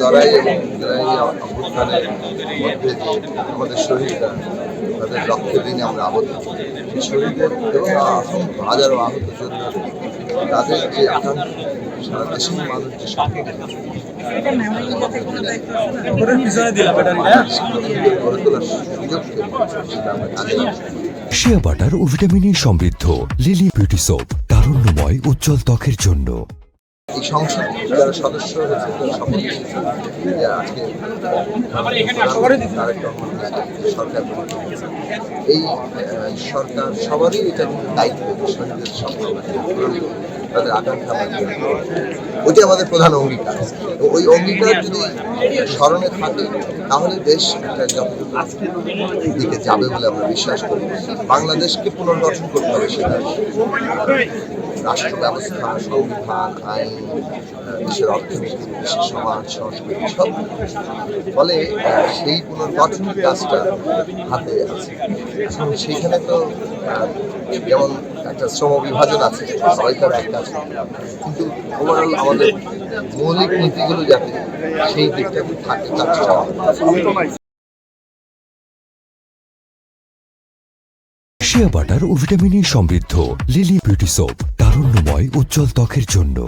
লড়াই এবং লড়াই অভ্যুত্থানের মধ্যে যে আমাদের শহীদরা তাদের রক্তের ঋণে আমরা আবদ্ধ। সেই শহীদদের এবং হাজারো আহত যোদ্ধা তাদের যে আকাঙ্ক্ষা সারা দেশের মানুষ যে পিছনে গড়ে তোলার সুযোগ সেটা আমরা কাজে লাগাবো। বাটার ও ভিটামিন সমৃদ্ধ লিলি বিউটি সোপ তারুণ্যময় উজ্জ্বল ত্বকের জন্য। এই সংসদ যারা সদস্য হয়েছে তারা আজকে সরকার এই সরকার সবারই এটা দায়িত্ব করব, তাদের আকাঙ্ক্ষা ওইটি আমাদের প্রধান অঙ্গীকার। ওই অঙ্গীকার যদি স্মরণে থাকে তাহলে দেশ একটা দিকে যাবে বলে আমরা বিশ্বাস করি। বাংলাদেশকে পুনর্গঠন করতে হবে সেটা। রাষ্ট্র ব্যবস্থা সংবিধান আইন দেশের অর্থনীতি, দেশের সমাজ, সংস্কৃতি সব ফলে সেই পুনর্গঠনের কাজটা হাতে আছে। সেইখানে তো যেমন একটা শ্রম বিভাজন আছে এক কাজ কিন্তু ওভারঅল আমাদের মৌলিক নীতিগুলো যাতে সেই দিকটাতে থাকে, তার বাটার ও ভিটামিন সমৃদ্ধ লিলি বিউটি সোপ, তারুণ্যময়, উজ্জ্বল ত্বকের জন্য।